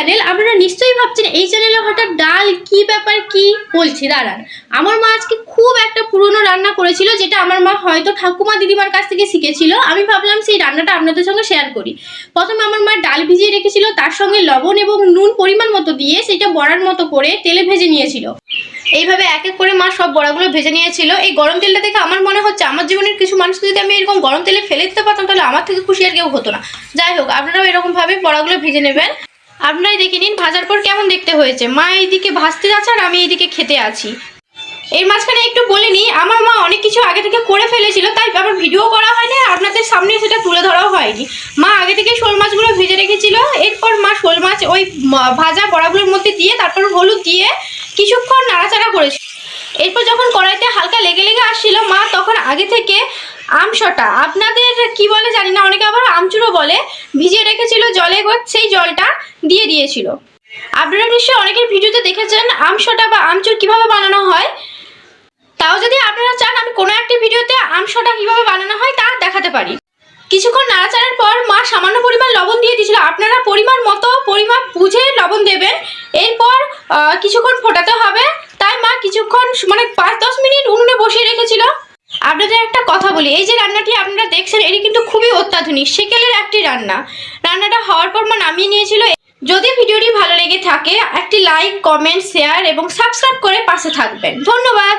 Channel আপনারা নিশ্চয়ই ভাবছেন এই চ্যানেলে হঠাৎ ডাল কি ব্যাপার, কি বলছি? দাঁড়ান। আমার মা আজকে খুব একটা পুরনো রান্না করেছিল, যেটা আমার মা হয়তো ঠাকুমা দিদিমার কাছ থেকে শিখেছিল। আমি ভাবলাম সেই রান্নাটা আপনাদের সঙ্গে শেয়ার করি। প্রথমে আমার মা ডাল ভিজিয়ে রেখেছিল, তার সঙ্গে লবণ এবং নুন পরিমাণ মতো দিয়ে সেটা বড়ার মতো করে তেলে ভেজে নিয়েছিল। এইভাবে এক এক করে মা সব বড়াগুলো ভেজে নিয়েছিল। এই গরম তেলটা দেখে আমার মনে হচ্ছে, আমার জীবনের কিছু মানুষকে যদি আমি এরকম গরম তেলে ফেলে দিতে পারতাম, তাহলে আমার থেকে খুশি আর কেউ হতো না। যাই হোক, আপনারাও এরকমভাবে বড়াগুলো ভেজে নেবেন। আপনারাই দেখে নিন ভাজার পর কেমন দেখতে হয়েছে। মা এইদিকে ভাজতে যাচ্ছে আর আমি এইদিকে খেতে আছি। এর মাঝখানে একটু বলে নিই আমার মা অনেক কিছু আগে থেকে করে ফেলেছিল, তাই আমার ভিডিও করা হয়নি আর আপনাদের সামনে সেটা তুলে ধরাও হয়নি। মা আগে থেকে শোল মাছগুলো ভেজে রেখেছিল, এরপর মা শোল মাছ ওই ভাজা বড়াগুলোর মধ্যে দিয়ে তারপর হলুদ দিয়ে কিছুক্ষণ নাড়াচাড়া করেছিল। এরপর যখন কড়াইতে হালকা লেগে লেগে আসছিল মা, তখন আগে থেকে আমশটা। আপনাদের কি বলে জানি না, অনেকে আবার আমচুরও বলে। ভিজিয়ে রেখেছিল জলে সেই জলটা দিয়ে দিয়েছিল। আপনারা নিশ্চয়ই অনেকের ভিডিওতে দেখেছেন আমশটা বা আমচুর কীভাবে বানানো হয়। তাও যদি আপনারা চান আমি কোনো একটি ভিডিওতে আমশটা কীভাবে বানানো হয় তা দেখাতে পারি। কিছুক্ষণ নাড়াচাড়ার পর মা সামান্য পরিমাণ লবণ দিয়ে দিয়েছিল। আপনারা পরিমাণ মতো, পরিমাপ বুঝে লবণ দেবেন। এরপর কিছুক্ষণ ফোটাতে হবে। তাই মা কিছুক্ষণ মানে পাঁচ দশ মিনিট উনুনে বসিয়ে রেখেছিল। আপনাদের একটা কথা বলি, এই যে রান্নাটি আপনারা দেখছেন, এটি কিন্তু খুবই অত্যাধুনিক, সেকেলের একটি রান্না। রান্নাটা হওয়ার পর মা নামিয়ে নিয়েছিল। যদি ভিডিওটি ভালো লেগে থাকে, একটি লাইক কমেন্ট শেয়ার এবং সাবস্ক্রাইব করে পাশে থাকবেন। ধন্যবাদ।